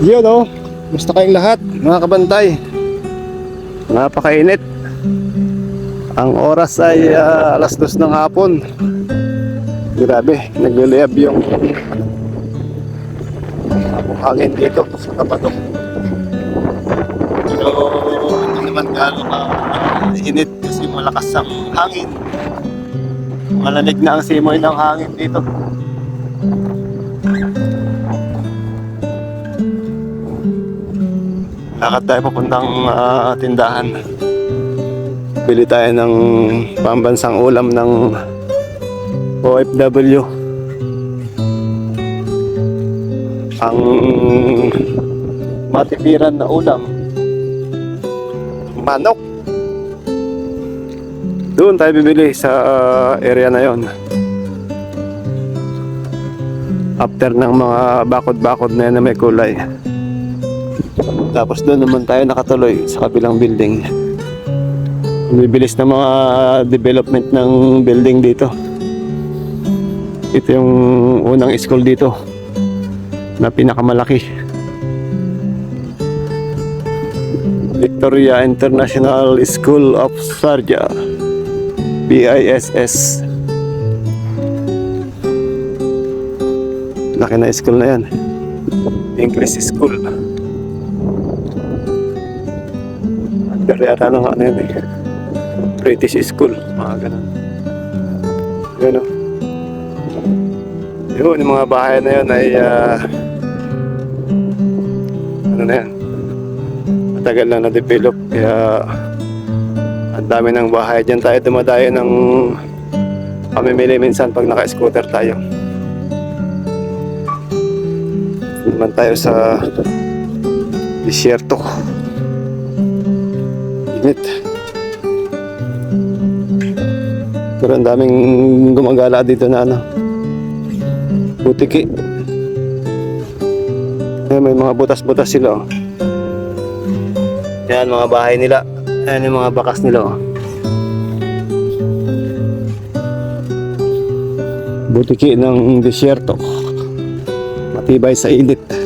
Yun oh. Gusto kayong lahat, mga kabantay. Napakainit. Ang oras ay ah, alas dos ng hapon. Grabe, nagliliyab yung ang hangin dito sa Kapatok. Pero hindi naman gano'n na init kasi malakas ang hangin. Malalig na ang simoy ng hangin dito. Lakad tayo papuntang ah, tindahan. Bili tayo ng pambansang ulam ng OFW. Ang matipiran na ulam. Manok. Doon tayo bibili sa ah, area na yon. After ng mga bakod-bakod na yan na may kulay. Tapos doon naman tayo nakatuloy sa kabilang building. Bibilis na mga development ng building dito. Ito yung unang school dito na pinakamalaki. Victoria International School of Sarja. BISS. Laki na school na yan. English school. Under yata ng ano yun eh. British school. Mga ganun. Yun o. Yun, yung mga bahay na yun ay ah, ano na yan. Matagal na na-develop. Kaya ang dami ng bahay. Diyan tayo dumadayo ng pamimili minsan pag naka-scooter tayo. Naman tayo sa disyerto. Init. Pero ang daming gumagala dito na ano. Butiki. Ayan, may mga butas-butas sila. Oh. Yan, mga bahay nila. Ayan yung mga bakas nila. Oh. Butiki ng disyerto. Matibay sa init.